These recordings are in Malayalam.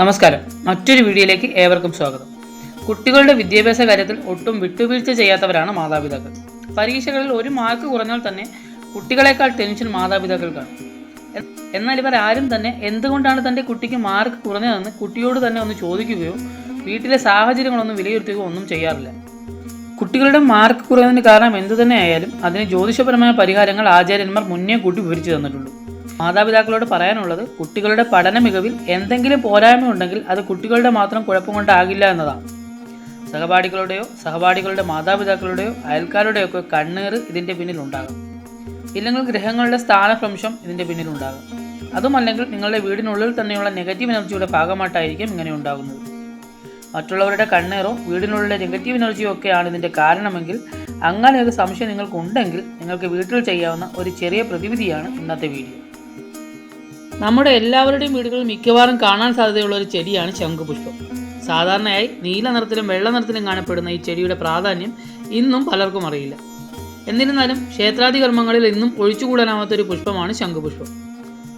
നമസ്കാരം. മറ്റൊരു വീഡിയോയിലേക്ക് ഏവർക്കും സ്വാഗതം. കുട്ടികളുടെ വിദ്യാഭ്യാസ കാര്യത്തിൽ ഒട്ടും വിട്ടുവീഴ്ച ചെയ്യാത്തവരാണ് മാതാപിതാക്കൾ. പരീക്ഷകളിൽ ഒരു മാർക്ക് കുറഞ്ഞാൽ തന്നെ കുട്ടികളെക്കാൾ ടെൻഷൻ മാതാപിതാക്കൾക്കാണ് കാണും. എന്നാൽ ഇവർ ആരും തന്നെ എന്തുകൊണ്ടാണ് തന്റെ കുട്ടിക്ക് മാർക്ക് കുറഞ്ഞതെന്ന് കുട്ടിയോട് തന്നെ ഒന്ന് ചോദിക്കുകയോ വീട്ടിലെ സാഹചര്യങ്ങളൊന്നും വിലയിരുത്തുകയോ ഒന്നും ചെയ്യാറില്ല. കുട്ടികളുടെ മാർക്ക് കുറയുന്നതിന് കാരണം എന്തു തന്നെ ആയാലും അതിന് ജ്യോതിഷപരമായ പരിഹാരങ്ങൾ ആചാര്യന്മാർ മുന്നേ കൂട്ടി വിവരിച്ചു തന്നിട്ടുണ്ട്. മാതാപിതാക്കളോട് പറയാനുള്ളത് കുട്ടികളുടെ പഠന മികവിൽ എന്തെങ്കിലും പോരായ്മ ഉണ്ടെങ്കിൽ അത് കുട്ടികളുടെ മാത്രം കുഴപ്പം കൊണ്ടാകില്ല എന്നതാണ്. സഹപാഠികളുടെയോ സഹപാഠികളുടെ മാതാപിതാക്കളുടെയോ അയൽക്കാരുടെയോ ഒക്കെ കണ്ണീർ ഇതിന്റെ പിന്നിലുണ്ടാകും. ഇല്ലെങ്കിൽ ഗ്രഹങ്ങളുടെ സ്ഥാനഭ്രംശം ഇതിന്റെ പിന്നിലുണ്ടാകും. അതുമല്ലെങ്കിൽ നിങ്ങളുടെ വീടിനുള്ളിൽ തന്നെയുള്ള നെഗറ്റീവ് എനർജിയുടെ ഭാഗമായിട്ടായിരിക്കും ഇങ്ങനെ ഉണ്ടാകുന്നത്. മറ്റുള്ളവരുടെ കണ്ണേറോ വീടിനുള്ളിലെ നെഗറ്റീവ് എനർജിയോ ഒക്കെയാണ് ഇതിന്റെ കാരണമെങ്കിൽ അങ്ങനെ ഒരു സംശയം നിങ്ങൾക്കുണ്ടെങ്കിൽ നിങ്ങൾക്ക് വീട്ടിൽ ചെയ്യാവുന്ന ഒരു ചെറിയ പ്രതിവിധിയാണ് ഇന്നത്തെ വീഡിയോ. നമ്മുടെ എല്ലാവരുടെയും വീടുകളിൽ മിക്കവാറും കാണാൻ സാധ്യതയുള്ള ഒരു ചെടിയാണ് ശംഖുപുഷ്പം സാധാരണയായി നീല നിറത്തിലും വെള്ള നിറത്തിലും കാണപ്പെടുന്ന ഈ ചെടിയുടെ പ്രാധാന്യം ഇന്നും പലർക്കും അറിയില്ല. എന്നിരുന്നാലും ക്ഷേത്രാദി കർമ്മങ്ങളിൽ ഇന്നും ഒഴിച്ചുകൂടാനാവാത്ത ഒരു പുഷ്പമാണ് ശംഖുപുഷ്പം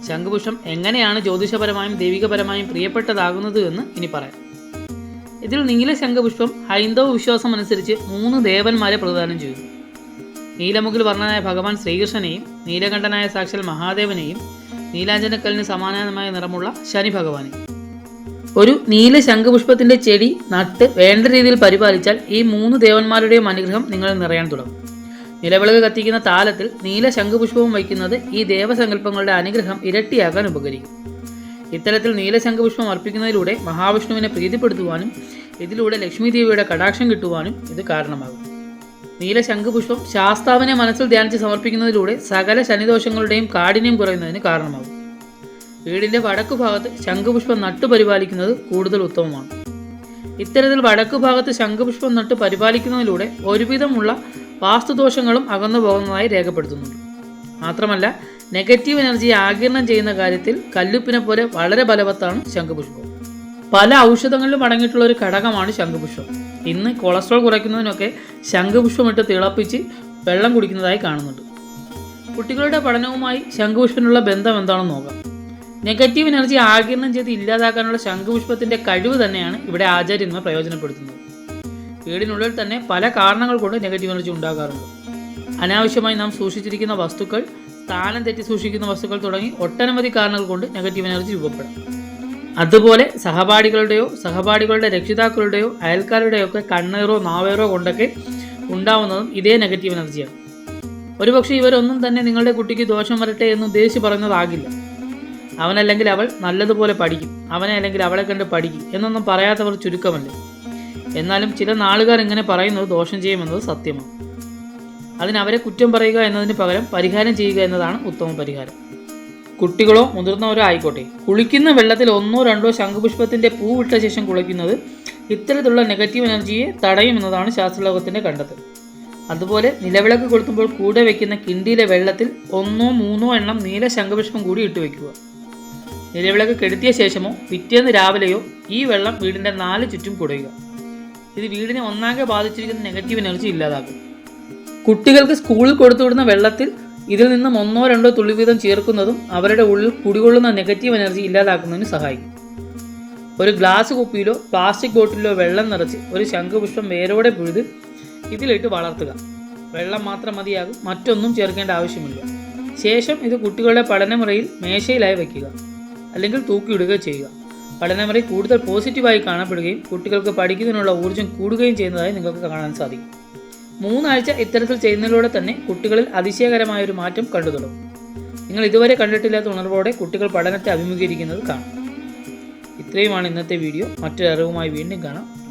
ശംഖുപുഷ്പം എങ്ങനെയാണ് ജ്യോതിഷപരമായും ദൈവികപരമായും പ്രിയപ്പെട്ടതാകുന്നത് എന്ന് ഇനി പറയാം. ഇതിൽ നീല ശംഖുപുഷ്പം ഹൈന്ദവ വിശ്വാസം അനുസരിച്ച് മൂന്ന് ദേവന്മാരെ പ്രദാനം ചെയ്യുന്നു നീലമുകിൽ വർണനായ ഭഗവാൻ ശ്രീകൃഷ്ണനെയും നീലകണ്ഠനായ സാക്ഷൽ മഹാദേവനെയും നീലാഞ്ജനക്കല്ലിന് സമാനമായ നിറമുള്ള ശനി ഭഗവാനെ. ഒരു നീല ശംഖുപുഷ്പത്തിന്റെ ചെടി നട്ട് വേണ്ട രീതിയിൽ പരിപാലിച്ചാൽ ഈ മൂന്ന് ദേവന്മാരുടെയും അനുഗ്രഹം നിങ്ങളിൽ നിറയാൻ തുടങ്ങും. നിലവിളക്ക് കത്തിക്കുന്ന താലത്തിൽ നീല ശംഖുപുഷ്പവും വയ്ക്കുന്നത് ഈ ദേവസങ്കല്പങ്ങളുടെ അനുഗ്രഹം ഇരട്ടിയാക്കാൻ ഉപകരിക്കും. ഇത്തരത്തിൽ നീലശംഖപുഷ്പം അർപ്പിക്കുന്നതിലൂടെ മഹാവിഷ്ണുവിനെ പ്രീതിപ്പെടുത്തുവാനും ഇതിലൂടെ ലക്ഷ്മി ദേവിയുടെ കടാക്ഷം കിട്ടുവാനും ഇത് കാരണമാകും. നീലശംഖുപുഷ്പം ശാസ്താവിനെ മനസ്സിൽ ധ്യാനിച്ച് സമർപ്പിക്കുന്നതിലൂടെ സകല ശനിദോഷങ്ങളുടെയും കാഠിന്യം കുറയുന്നതിന് കാരണമാകും. വീടിന്റെ വടക്കു ഭാഗത്ത് ശംഖുപുഷ്പം നട്ടു പരിപാലിക്കുന്നത് കൂടുതൽ ഉത്തമമാണ്. ഇത്തരത്തിൽ വടക്കു ഭാഗത്ത് ശംഖുപുഷ്പം നട്ട് പരിപാലിക്കുന്നതിലൂടെ ഒരുവിധമുള്ള വാസ്തുദോഷങ്ങളും അകന്നു പോകുന്നതായി രേഖപ്പെടുത്തുന്നുണ്ട്. മാത്രമല്ല നെഗറ്റീവ് എനർജി ആകിരണം ചെയ്യുന്ന കാര്യത്തിൽ കല്ലുപ്പിനെ പോലെ വളരെ ബലവത്താണ് ശംഖുപുഷ്പം. പല ഔഷധങ്ങളിലും അടങ്ങിയിട്ടുള്ള ഒരു ഘടകമാണ് ശംഖുപുഷ്പം. ഇന്ന് കൊളസ്ട്രോൾ കുറയ്ക്കുന്നതിനൊക്കെ ശംഖുപുഷ്പമിട്ട് തിളപ്പിച്ച് വെള്ളം കുടിക്കുന്നതായി കാണുന്നുണ്ട്. കുട്ടികളുടെ പഠനവുമായി ശംഖുപുഷ്പനുള്ള ബന്ധം എന്താണെന്ന് നോക്കാം. നെഗറ്റീവ് എനർജി ആഗിരണം ചെയ്ത് ഇല്ലാതാക്കാനുള്ള ശംഖുപുഷ്പത്തിന്റെ കഴിവ് തന്നെയാണ് ഇവിടെ ആചാര്യന്മാർ പ്രയോജനപ്പെടുത്തുന്നത്. വീടിനുള്ളിൽ തന്നെ പല കാരണങ്ങൾ കൊണ്ട് നെഗറ്റീവ് എനർജി ഉണ്ടാകാറുണ്ട്. അനാവശ്യമായി നാം സൂക്ഷിച്ചിരിക്കുന്ന വസ്തുക്കൾ സ്ഥാനം തെറ്റി സൂക്ഷിക്കുന്ന വസ്തുക്കൾ തുടങ്ങി ഒട്ടനവധി കാരണങ്ങൾ കൊണ്ട് നെഗറ്റീവ് എനർജി രൂപപ്പെടാം. അതുപോലെ സഹപാഠികളുടെയോ സഹപാഠികളുടെ രക്ഷിതാക്കളുടെയോ അയൽക്കാരുടെയോ ഒക്കെ കണ്ണേറോ നാവേറോ കൊണ്ടൊക്കെ ഉണ്ടാവുന്നതും ഇതേ നെഗറ്റീവ് എനർജിയാണ് ഒരുപക്ഷെ ഇവരൊന്നും തന്നെ നിങ്ങളുടെ കുട്ടിക്ക് ദോഷം വരട്ടെ എന്ന് ഉദ്ദേശിച്ച് പറയുന്നതാകില്ല അവനല്ലെങ്കിൽ അവൾ നല്ലതുപോലെ പഠിക്കും. അവനെ അല്ലെങ്കിൽ അവളെ കണ്ട് പഠിക്കും. എന്നൊന്നും പറയാത്തവർ ചുരുക്കമല്ലേ? എന്നാലും ചില നാളുകാർ ഇങ്ങനെ പറയുന്നത് ദോഷം ചെയ്യുമെന്നത് സത്യമാണ്. അതിന് അവരെ കുറ്റം പറയുക എന്നതിന് പകരം പരിഹാരം ചെയ്യുക എന്നതാണ് ഉത്തമ പരിഹാരം. കുട്ടികളോ മുതിർന്നവരോ ആയിക്കോട്ടെ. കുളിക്കുന്ന വെള്ളത്തിൽ ഒന്നോ രണ്ടോ ശംഖുപുഷ്പത്തിന്റെ പൂ വിട്ട ശേഷം കുളിക്കുന്നത് ഇത്തരത്തിലുള്ള നെഗറ്റീവ് എനർജിയെ തടയുമെന്നതാണ് ശാസ്ത്രലോകത്തിന്റെ കണ്ടെത്തൽ. അതുപോലെ നിലവിളക്ക് കൊളുത്തുമ്പോൾ കൂടെ വെക്കുന്ന കിണ്ടിയിലെ വെള്ളത്തിൽ ഒന്നോ മൂന്നോ എണ്ണം നീല ശംഖുപുഷ്പം കൂടി ഇട്ട് വയ്ക്കുക നിലവിളക്ക് കെടുത്തിയ ശേഷമോ പിറ്റേന്ന് രാവിലെയോ ഈ വെള്ളം വീടിന്റെ നാല് ചുറ്റും കുടയുക. ഇത് വീടിനെ ഒന്നാകെ ബാധിച്ചിരിക്കുന്ന നെഗറ്റീവ് എനർജി ഇല്ലാതാക്കും. കുട്ടികൾക്ക് സ്കൂളിൽ കൊടുത്തുവിടുന്ന വെള്ളത്തിൽ ഇതിൽ നിന്നും ഒന്നോ രണ്ടോ തുള്ളി വീതം ചേർക്കുന്നതും അവരുടെ ഉള്ളിൽ കുടികൊള്ളുന്ന നെഗറ്റീവ് എനർജി ഇല്ലാതാക്കുന്നതിന് സഹായിക്കും. ഒരു ഗ്ലാസ് കുപ്പിയിലോ പ്ലാസ്റ്റിക് ബോട്ടിലോ വെള്ളം നിറച്ച് ഒരു ശംഖുപുഷ്പം വേരോടെ പിഴുത് ഇതിലിട്ട് വളർത്തുക. വെള്ളം മാത്രം മതിയാകും മറ്റൊന്നും ചേർക്കേണ്ട ആവശ്യമില്ല. ശേഷം ഇത് കുട്ടികളുടെ പഠനമുറയിൽ മേശയിലായി വയ്ക്കുക അല്ലെങ്കിൽ തൂക്കിയിടുക ചെയ്യുക. പഠനമുറി കൂടുതൽ പോസിറ്റീവായി കാണപ്പെടുകയും കുട്ടികൾക്ക് പഠിക്കുന്നതിനുള്ള ഊർജം കൂടുകയും ചെയ്യുന്നതായി നിങ്ങൾക്ക് കാണാൻ സാധിക്കും. മൂന്നാഴ്ച ഇത്തരത്തിൽ ചെയ്യുന്നതിലൂടെ തന്നെ കുട്ടികളിൽ അതിശയകരമായ ഒരു മാറ്റം കണ്ടു തുടങ്ങും. നിങ്ങൾ ഇതുവരെ കണ്ടിട്ടില്ലാത്ത ഉണർവോടെ കുട്ടികൾ പഠനത്തെ അഭിമുഖീകരിക്കുന്നത് കാണാം. ഇത്രയുമാണ് ഇന്നത്തെ വീഡിയോ. മറ്റൊരു അറിവുമായി വീണ്ടും കാണാം.